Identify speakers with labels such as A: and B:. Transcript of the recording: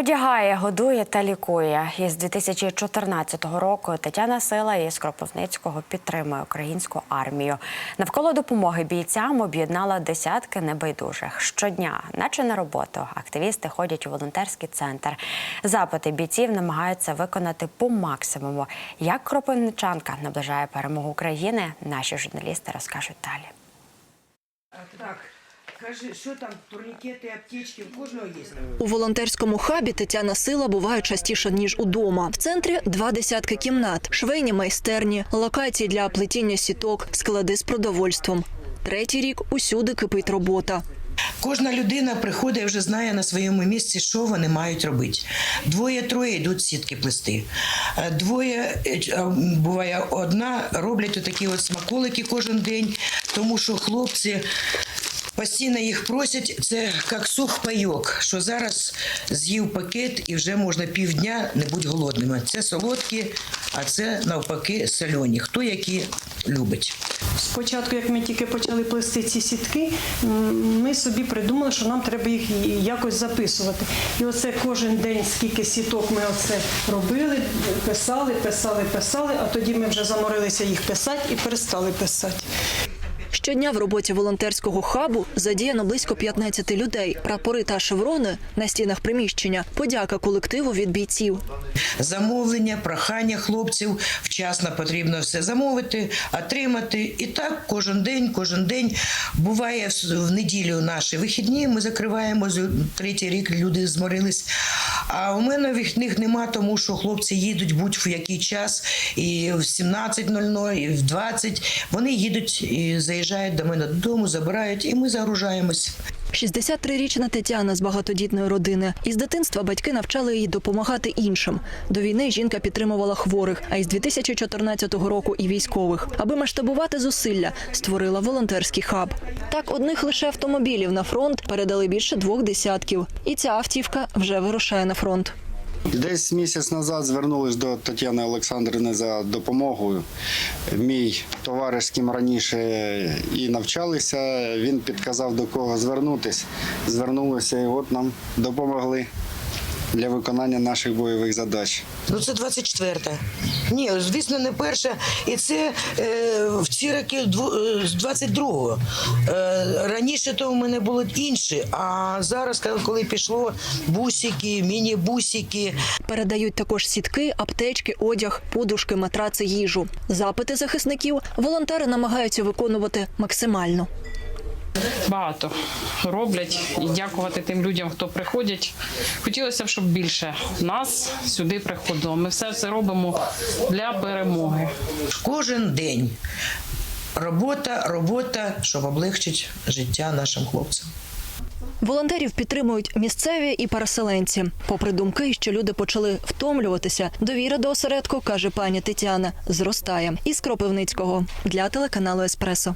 A: Одягає, годує та лікує. Із 2014 року Тетяна Сила із Кропивницького підтримує українську армію. Навколо допомоги бійцям об'єднала десятки небайдужих. Щодня, наче на роботу, активісти ходять у волонтерський центр. Запити бійців намагаються виконати по максимуму. Як кропивничанка наближає перемогу України, наші журналісти розкажуть далі.
B: Так, кажи, що там, турнікети, аптечки, у кожного є.
C: У волонтерському хабі Тетяна Сила буває частіше ніж удома. В центрі два десятки кімнат, швейні майстерні, локації для плетіння сіток, склади з продовольством. Третій рік усюди кипить робота.
B: Кожна людина приходить і вже знає на своєму місці, що вони мають робити. Двоє-троє йдуть сітки плести. Е, Двоє, е, буває одна, роблять отакі от смаколики кожен день, тому що хлопці постійно їх просять, це як сухпайок, що зараз з'їв пакет і вже можна півдня не бути голодними. Це солодкі, а це навпаки сольоні. Хто які любить.
D: Спочатку, як ми тільки почали плести ці сітки, ми собі придумали, що нам треба їх якось записувати. І оце кожен день, скільки сіток ми оце робили, писали, писали, писали, а тоді ми вже заморилися їх писати і перестали писати.
C: Щодня в роботі волонтерського хабу задіяно близько 15 людей. Прапори та шеврони на стінах приміщення. Подяка колективу від бійців.
B: замовлення, прохання хлопців. Вчасно потрібно все замовити, отримати. І так кожен день, кожен день. Буває в- неділю наші вихідні. Ми закриваємо третій рік. Люди зморились. А у мене вихідних нема, тому що хлопці їдуть будь-в який час, і в 17.00, і в 20. Вони їдуть і заїжджають до мене додому, забирають, і ми загружаємось.
C: 63-річна Тетяна з багатодітної родини. Із дитинства батьки навчали її допомагати іншим. До війни жінка підтримувала хворих, а із 2014 року і військових. Аби масштабувати зусилля, створила волонтерський хаб. Так, одних лише автомобілів на фронт передали більше двох десятків. І ця автівка вже вирушає на фронт.
E: Десь місяць назад звернулись до Тетяни Олександрівни за допомогою. Мій товариш, з ким раніше і навчалися, він підказав до кого звернутись. Звернулися і от нам допомогли для виконання наших бойових задач.
B: Ну, це 24-та. Ні, звісно, не перша. І це е, в ці роки е, з 22-го. Е, раніше то у мене було інші, а зараз, коли пішло бусики, міні-бусики,
C: Передають також сітки, аптечки, одяг, подушки, матраци, їжу. Запити захисників волонтери намагаються виконувати максимально.
F: Багато роблять і дякувати тим людям, хто приходять. Хотілося б, щоб більше нас сюди приходило. Ми все це робимо для перемоги.
B: кожен день. Робота, робота, щоб облегчити життя нашим хлопцям.
C: Волонтерів підтримують місцеві і переселенці. Попри думки, що люди почали втомлюватися, довіра до осередку, каже пані Тетяна, зростає. Із Кропивницького для телеканалу Еспресо.